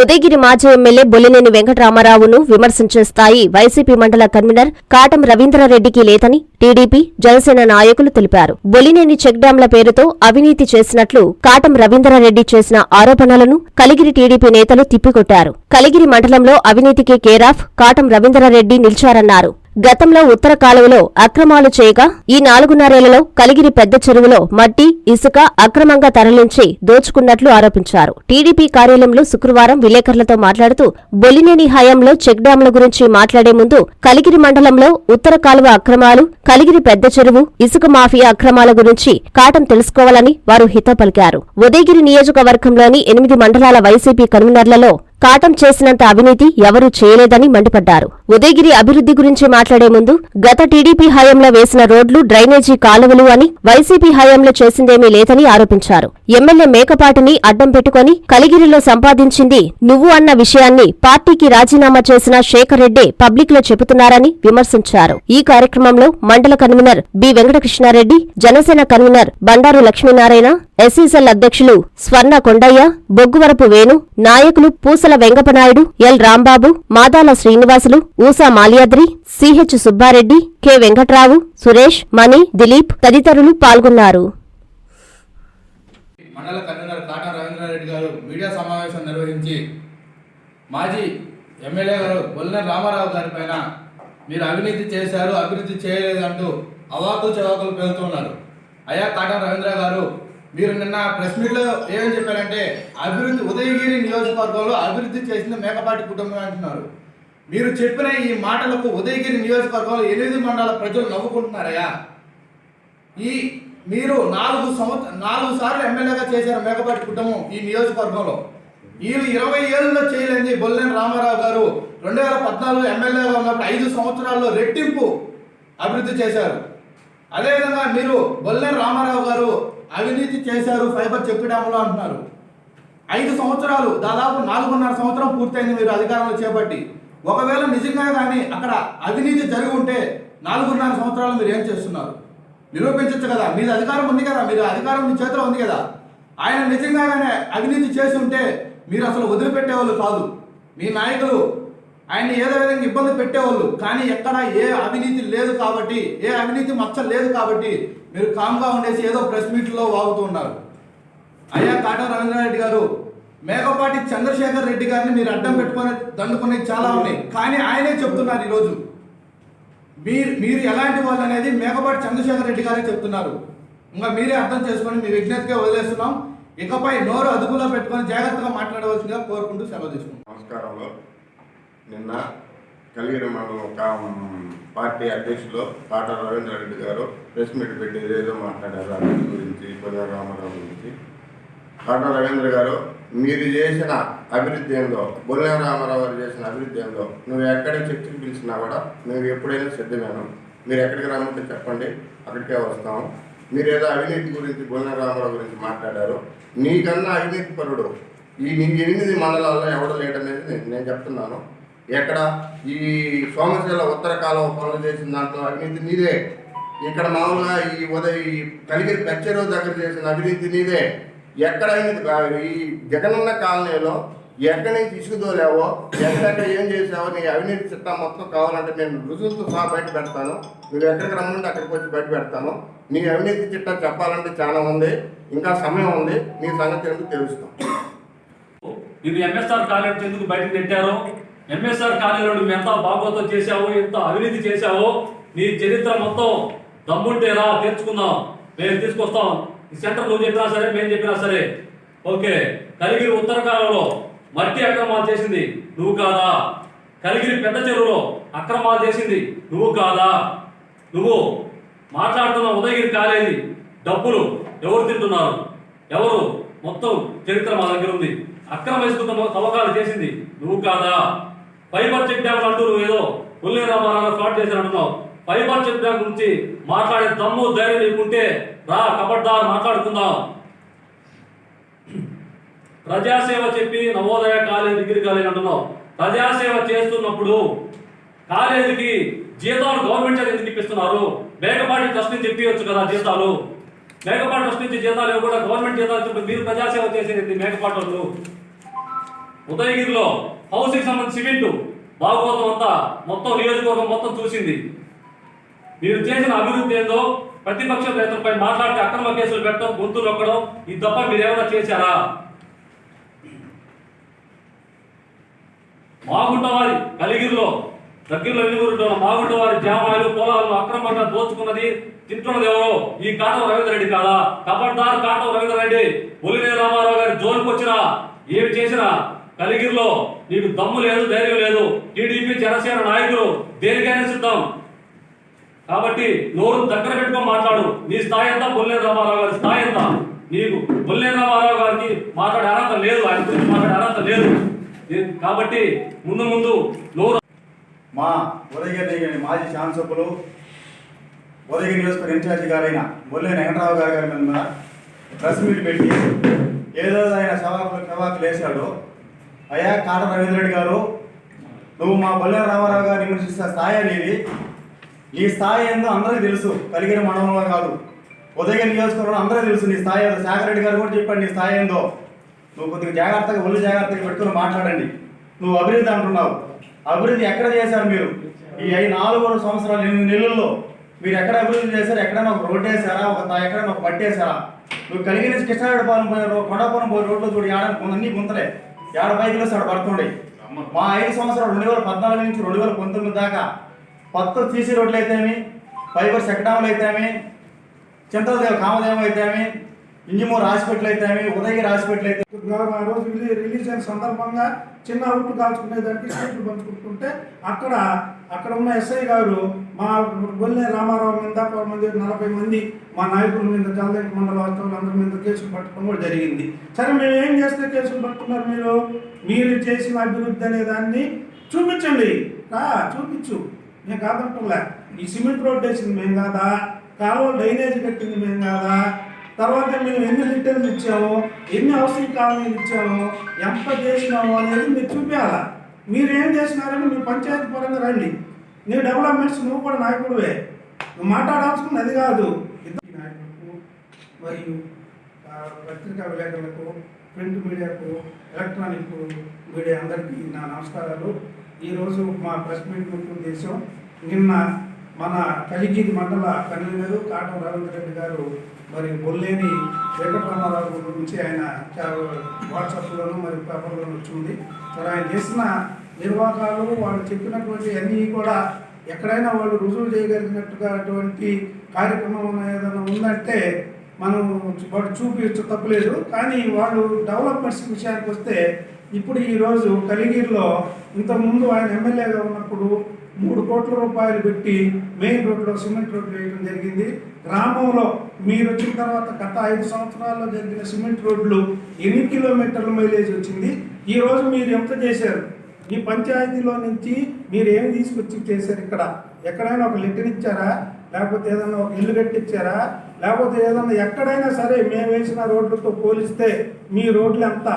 ఉదయగిరి మాజీ ఎమ్మెల్యే బొల్లినేని వెంకటరామారావును విమర్శించే స్థాయి వైసీపీ మండల కన్వీనర్ కాటం రవీంద్రారెడ్డికి లేదని టీడీపీ జనసేన నాయకులు తెలిపారు. బొలినేని చెక్ డ్యాంల పేరుతో అవినీతి చేసినట్లు కాటం రవీంద్రారెడ్డి చేసిన ఆరోపణలను కలిగిరి టీడీపీ నేతలు తిప్పికొట్టారు. కలిగిరి మండలంలో అవినీతికి కేరాఫ్ కాటం రవీంద్రారెడ్డి నిలిచారన్నారు. గతంలో ఉత్తర కాలువలో అక్రమాలు చేయగా ఈ నాలుగున్నరేళ్ళలో కలిగిరి పెద్ద చెరువులో మట్టి ఇసుక అక్రమంగా తరలించి దోచుకున్నట్లు ఆరోపించారు. టీడీపీ కార్యాలయంలో శుక్రవారం విలేకరులతో మాట్లాడుతూ బొలినేని హయాంలో చెక్ డ్యాంల గురించి మాట్లాడే ముందు కలిగిరి మండలంలో ఉత్తర కాలువ అక్రమాలు కలిగిరి పెద్ద చెరువు ఇసుక మాఫియా అక్రమాల గురించి కాటం తెలుసుకోవాలని వారు హితపలికారు. ఉదయగిరి నియోజకవర్గంలోని ఎనిమిది మండలాల వైసీపీ కన్వీనర్లలో కాటం చేసినంత అవినీతి ఎవరూ చేయలేదని మండిపడ్డారు. ఉదయగిరి అభివృద్ధి గురించి మాట్లాడే ముందు గత టీడీపీ హయాంలో వేసిన రోడ్లు డ్రైనేజీ కాలువలు అని వైసీపీ హయాంలో చేసిందేమీ లేదని ఆరోపించారు. ఎమ్మెల్యే మేకపాటిని అడ్డం పెట్టుకుని కలిగిరిలో సంపాదించింది నువ్వు అన్న విషయాన్ని పార్టీకి రాజీనామా చేసిన శేఖర్ రెడ్డి పబ్లిక్లో చెబుతున్నారని విమర్శించారు. ఈ కార్యక్రమంలో మండల convener B Venkatakrishnareddy Janasena convener Bandaru Lakshminarayana SC cell అధ్యక్షులు స్వర్ణ కొండయ్య బొగ్గువరపు వేణు నాయకులు Pusala Vengapanaidu L. Rambabu Madala Srinivasulu Usa Maliyadri CH Subbareddy K. Venkatrao Suresh Mani Dilip తదితరులు పాల్గొన్నారు. మండల కన్వీనర్ కాటా రవీంద్రారెడ్డి గారు మీడియా సమావేశం నిర్వహించి మాజీ ఎమ్మెల్యే గారు బొల్లిన రామారావు గారిపైన మీరు అవినీతి చేశారు అభివృద్ధి చేయలేదంటూ అవాకులు చవాకులు పేలుతున్నారు అయ్యా కాటా రవీంద్ర గారు మీరు నిన్న ప్రెస్ మీట్లో ఏమని చెప్పారంటే అభివృద్ధి ఉదయగిరి నియోజకవర్గంలో అభివృద్ధి చేసిన మేకపాటి కుటుంబం అంటున్నారు. మీరు చెప్పిన ఈ మాటలకు ఉదయగిరి నియోజకవర్గంలో ఎనిమిది మండల ప్రజలు నవ్వుకుంటున్నారయ్యా. ఈ మీరు నాలుగు సంవత్సర నాలుగు సార్లు ఎమ్మెల్యేగా చేశారు మేకపాటి కుటుంబం ఈ నియోజకవర్గంలో. వీళ్ళు ఇరవై ఏళ్ళలో చేయలేని బొల్లేని రామారావు గారు రెండు వేల పద్నాలుగు ఎమ్మెల్యేగా ఉన్నప్పుడు ఐదు సంవత్సరాల్లో రెట్టింపు అభివృద్ధి చేశారు. అదేవిధంగా మీరు బొల్లేని రామారావు గారు అవినీతి చేశారు ఫైబర్ చెక్ డ్యాములో అంటున్నారు. ఐదు సంవత్సరాలు దాదాపు నాలుగున్నర సంవత్సరం పూర్తయింది మీరు అధికారంలో చేపట్టి. ఒకవేళ నిజంగా కానీ అక్కడ అవినీతి జరిగి ఉంటే నాలుగున్నర సంవత్సరాలు మీరు ఏం చేస్తున్నారు? నిరూపించవచ్చు కదా మీది అధికారం ఉంది కదా మీరు అధికారం మీ చేతిలో ఉంది కదా. ఆయన నిజంగానే అవినీతి చేసి ఉంటే మీరు అసలు వదిలిపెట్టేవాళ్ళు కాదు. మీ నాయకులు ఆయన ఏదో విధంగా ఇబ్బంది పెట్టేవాళ్ళు. కానీ ఎక్కడ ఏ అవినీతి లేదు కాబట్టి ఏ అవినీతి మచ్చ లేదు కాబట్టి మీరు కామ్గా ఉండేసి ఏదో ప్రెస్ మీట్లో వాగుతూ ఉన్నారు. అయ్యా కాటా రవీంద్రారెడ్డి గారు మేకపాటి చంద్రశేఖర్ రెడ్డి గారిని మీరు అడ్డం పెట్టుకొని దండుకునేవి చాలా ఉన్నాయి. కానీ ఆయనే చెప్తున్నారు ఈరోజు. మీరు మీరు ఎలాంటి వాళ్ళు అనేది మేకపాటి చంద్రశేఖర్ రెడ్డి గారే చెప్తున్నారు. ఇంకా మీరే అర్థం చేసుకొని మీ విజ్ఞతగా వదిలేస్తున్నాం. ఇకపై నోరు అదుపులో పెట్టుకొని జాగ్రత్తగా మాట్లాడవలసిందిగా కోరుకుంటూ సెలవు తీసుకుంటాం నమస్కారంలో నిన్న కలిగిన మండలం పార్టీ అధ్యక్షులు తాట రవీంద్ర రెడ్డి గారు ప్రెస్ మీట్ పెట్టి ఏదో మాట్లాడారు అభివృద్ధి గురించి పొందిన రామారావు గురించి. తాట రవీంద్ర గారు మీరు చేసిన అభివృద్ధి ఏందో బొల్లేన రామారావు గారు చేసిన అభివృద్ధి ఏందో నువ్వు ఎక్కడ చర్చకు పిలిచినా కూడా మేము ఎప్పుడైనా సిద్ధమేను. మీరు ఎక్కడికి రమ్మంటే చెప్పండి అక్కడికే వస్తాము. మీరు ఏదో అవినీతి గురించి బొల్లేన రామారావు గురించి మాట్లాడారు. నీకన్నా అవినీతి పరుడు ఈ నీకు ఎనిమిది మండలాల్లో ఎవడు లేడనేది నేను చెప్తున్నాను. ఎక్కడ? ఈ సోమశిల ఉత్తర కాలువ పనులు చేసిన దాంట్లో అవినీతి నీదే. ఇక్కడ మామూలుగా ఈ ఉదయ ఈ కలిగిరి పెచ్చరో దగ్గర చేసిన అవినీతి నీదే. ఎక్కడ ఈ జగనన్న కాలనీలో ఎక్కడి నుంచి ఇసుకుదోలేవో ఎక్కడెక్కడ ఏం చేసావో నీ అవినీతి చిట్టా మొత్తం కావాలంటే నేను రుజువులతో సహా బయట పెడతాను. నువ్వు ఎక్కడికి రమ్మంటే అక్కడికి వచ్చి బయట పెడతాను. నీ అవినీతి చిట్టా చెప్పాలంటే చాలా ఉంది. ఇంకా సమయం ఉంది. నీ సంగతి ఎందుకు తెలుస్తాం ఇది ఎంఎస్ఆర్ కాలేజ్ ఎందుకు బయటకు నెట్టారో? ఎంఎస్ఆర్ కాలేజీలో నువ్వు ఎంత బాగోతం చేశావో ఎంత అవినీతి చేశావో నీ చరిత్ర మొత్తం దమ్ముంటే రా తెచ్చుకుందాం మేము తీసుకొస్తాం. ఈ సెంటర్ నువ్వు చెప్పినా సరే మేము చెప్పినా సరే. ఓకే. కలిగిరి ఉత్తర కాలంలో మట్టి అక్రమాలు చేసింది నువ్వు కాదా? కలిగిరి పెద్ద చెరువులో అక్రమాలు చేసింది నువ్వు కాదా? నువ్వు మాట్లాడుతున్న ఉదయగిరి కాలేజీ డబ్బులు ఎవరు తింటున్నారు? ఎవరు? మొత్తం చరిత్ర మా దగ్గర ఉంది. అక్రమ ఇసుక తవ్వకాలు చేసింది నువ్వు కాదా? ఫైబర్ చెక్ డ్యామ్ అంటూ నువ్వు ఏదో ఉల్లి రామారావు ఫ్లాట్ చేశాను అంటున్నావు ఫైబర్ చెక్ డ్యామ్ గురించి మాట్లాడే దమ్ము ధైర్యం లేకుంటే రా కబడ్దార్ మాట్లాడుకుందాం. ప్రజాసేవ చెప్పి నవోదయ కాలేజ్ డిగ్రీ కాలేజ్ అంటున్నావు. ప్రజాసేవ చేస్తున్నప్పుడు కాలేజీకి జీతాలు గవర్నమెంట్ చేత ఎందుకు ఇప్పిస్తున్నారు? మేకపాటి ట్రస్ట్ నుంచి ఇప్పించచ్చు కదా జీతాలు. మేకపాటి ట్రస్ట్ నుంచి జీతాలు కూడా గవర్నమెంట్ జీతాలు మీరు ప్రజాసేవ చేసేది మేకపాటి వాళ్ళు. ఉదయగిరిలో హౌసింగ్ సంబంధించి సిమెంట్ భాగవతం అంతా మొత్తం నియోజకవర్గం మొత్తం చూసింది. మీరు చేసిన అభివృద్ధి ఏందో ప్రతిపక్ష నేతలపై మాట్లాడితే అక్రమ కేసులు పెట్టడం గొంతు నొక్కడం ఇది తప్ప మీరు ఏమైనా చేశారా? మాగుంటవారి కలిగిరిలో దగ్గరలో ఎన్నిగురుంటున్న మాగుంటవారి జామాయిలు పొలాలను అక్రమంగా దోచుకున్నది తింటున్నది ఎవరో ఈ కాటం రవీంద్ర రెడ్డి కాదా? కబడ్దార్ కాటం రవీంద్ర రెడ్డి ఒలినే రామారావు గారి జోలికి వచ్చినా ఏమి చేసినా కలిగిరిలో నీకు దమ్ము లేదు ధైర్యం లేదు. టీడీపీ జనసేన నాయకులు దేనికైనా సిద్ధం. కాబట్టి నోరు దగ్గర పెట్టుకొని మాట్లాడు. నీ స్థాయి ఎంత బొల్లేరు రామారావు గారి స్థాయి ఎంత నీకు బొల్లేరు రామారావు గారికి మాట్లాడే అర్హత లేదు. ఆయన గురించి మాట్లాడే అర్హత లేదు. కాబట్టి ముందు ముందు నోరు మా ఉదయగిరి మాజీ శాసనసభ్యులు ఉదయగిరి నియోజకవర్గ ఇన్ఛార్జి గారైన బొల్లేని వెంకటరావు గారి గారి మీద ప్రెస్ మీట్ పెట్టి ఏదో ఆయన సవాకులు సవాకులు వేశాడు అయ్యా కాట రవీంద్రరెడ్డి గారు నువ్వు మా బొల్లేని రామారావు గారిని విమర్శిస్తే స్థాయి అనేది నీ స్థాయి ఏందో అందరికీ తెలుసు కలిగిన మండలంలో కాదు. ఉదయం నియోజకవర్గంలో అందరికీ తెలుసు నీ స్థాయి ఏదో. రెడ్డి గారు కూడా చెప్పాడు నీ స్థాయి ఏందో. నువ్వు కొద్దిగా జాగ్రత్తగా ఒళ్ళు జాగ్రత్తగా పెట్టుకుని మాట్లాడండి. నువ్వు అభివృద్ధి అంటున్నావు. అభివృద్ధి ఎక్కడ చేశారు మీరు? ఈ ఐదు నాలుగు సంవత్సరాలు ఎనిమిది నెలల్లో మీరు ఎక్కడ అభివృద్ధి చేశారు? ఎక్కడైనా ఒక రోడ్ వేసారా ఒక ఎక్కడైనా ఒక పట్టి నువ్వు కలిగిన కృష్ణారెడ్డి కృష్ణారెడ్డిపాలెం పోయే రో- కొండాపురం పోయే రోడ్లో చూడు ఆడని అన్ని గుంతలే. ఏడ బైకులు ఆడ పడుతుండే. మా ఐదు సంవత్సరాలు రెండు వేల పద్నాలుగు నుంచి రెండు వేల పంతొమ్మిది దాకా కొత్త సీసీ రోడ్లు అయితేమి ఫైబర్ సెక్డాములు అయితేమి చింతలదేవ కామదేవం అయితేమి ఇంజిమూరు హాస్పిటల్ అయితేమి ఉదయగిరి హాస్పిటల్ అయితే ఆ రోజు రిలీ రిలీజ్ అయిన సందర్భంగా చిన్న అవుట్లు కాల్చుకునేదానికి స్వీట్లు పంచుకుంటుంటే అక్కడ అక్కడ ఉన్న ఎస్ఐ గారు మా గొల్లె రామారావు మీద మంది నలభై మంది మా నాయకుల మీద జాలదేక మండల అందరి మీద కేసులు పట్టుకోవడం కూడా జరిగింది. సరే మేము ఏం చేస్తే కేసులు పట్టుకున్నారు మీరు? మీరు చేసిన అభివృద్ధి అనే దాన్ని చూపించండి. రా చూపించు. నేను కాదంటులే ఈ సిమెంట్ రోడ్ వేసింది మేము కాదా? కాలువ డ్రైనేజ్ కట్టింది మేము కాదా? తర్వాత మేము ఎన్ని లీటర్లు ఇచ్చాము? ఎన్ని హౌసింగ్ కాలనీలు ఇచ్చాము? ఎంత చేసినాము అనేది మీరు చూపించాలా? మీరు ఏం చేసినారని మీ పంచాయతీ పరంగా రండి. నీ డెవలప్మెంట్స్ నువ్వు కూడా నాయకుడువే. నువ్వు మాట్లాడాల్సింది అది కాదు. నాయకులకు మరియు పత్రికా విలేకరులకు ప్రింట్ మీడియాకు ఎలక్ట్రానిక్ మీడియా అందరికీ నా నమస్కారాలు. ఈరోజు మా ప్రెస్ మీట్ ముఖ్య ఉద్దేశం నిన్న మన కలిగిరి మండల కన్వీనరు కాటం రవీంద్ర రెడ్డి గారు మరి బొల్లేని వెంకటరామారావు గురించి ఆయన చాలా వాట్సాప్లోను మరి పేపర్లోను వచ్చింది మరి ఆయన చేసిన నిర్వాహకాలు వాళ్ళు చెప్పినటువంటి అన్నీ కూడా ఎక్కడైనా వాళ్ళు రుజువు చేయగలిగినట్టుగా అటువంటి కార్యక్రమం ఏదైనా ఉందంటే మనం వాడు చూపించు తప్పలేదు. కానీ వాళ్ళు డెవలప్మెంట్స్ విషయానికి వస్తే ఇప్పుడు ఈరోజు కలిగిరిలో ఇంతకుముందు ఆయన ఎమ్మెల్యేగా ఉన్నప్పుడు మూడు కోట్ల రూపాయలు పెట్టి మెయిన్ రోడ్లో సిమెంట్ రోడ్లు వేయడం జరిగింది. గ్రామంలో మీరు వచ్చిన తర్వాత గత ఐదు సంవత్సరాల్లో జరిగిన సిమెంట్ రోడ్లు ఎన్ని కిలోమీటర్ల మైలేజ్ వచ్చింది? ఈరోజు మీరు ఎంత చేశారు? ఈ పంచాయతీలో నుంచి మీరు ఏమి తీసుకొచ్చి చేశారు ఇక్కడ? ఎక్కడైనా ఒక లెటర్ ఇచ్చారా? లేకపోతే ఏదైనా ఒక ఇల్లు కట్టించారా లేకపోతే ఏదైనా ఎక్కడైనా సరే మేము వేసిన రోడ్లతో పోలిస్తే మీ రోడ్లు ఎంత?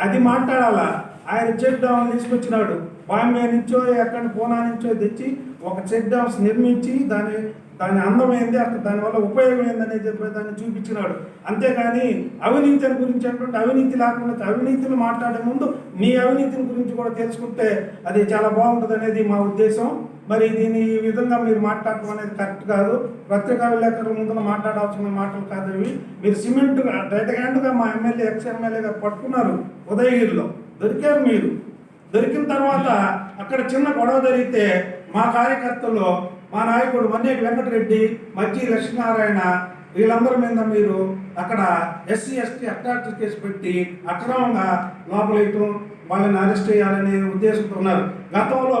అది మాట్లాడాలా? ఆయన చెక్ డౌన్ తీసుకొచ్చినాడు. బాంబే నుంచో ఎక్కడ పూనా నుంచో తెచ్చి ఒక చెక్ డ్యామ్స్ నిర్మించి దాని దాని అందమైంది అక్కడ దానివల్ల ఉపయోగం ఏందని చెప్పి దాన్ని చూపించినాడు. అంతేగాని అవినీతిని గురించి అటువంటి అవినీతి లేకుండా అవినీతిని మాట్లాడే ముందు నీ అవినీతిని గురించి కూడా తెలుసుకుంటే అది చాలా బాగుంటుంది అనేది మా ఉద్దేశం. మరి దీన్ని ఈ విధంగా మీరు మాట్లాడటం అనేది కరెక్ట్ కాదు. పత్రికా విలేకరుల ముందున మాట్లాడాల్సిన మాటలు కాదు ఇవి. మీరు సిమెంట్ డైరెక్ట్ హ్యాండ్గా మా ఎమ్మెల్యే ఎక్స్ ఎమ్మెల్యేగా పట్టుకున్నారు ఉదయగిరిలో. దొరికారు మీరు. దొరికిన తర్వాత అక్కడ చిన్న గొడవ జరిగితే మా కార్యకర్తలు మా నాయకుడు మన్నేటి వెంకటరెడ్డి మజ్జి లక్ష్మీనారాయణ వీళ్ళందరి మీద మీరు అక్కడ ఎస్సీ ఎస్టీ అట్రాక్టివ్ కేసు పెట్టి అక్రమంగా లోపలేయటం వాళ్ళని అరెస్ట్ చేయాలనే ఉద్దేశంతో ఉన్నారు. గతంలో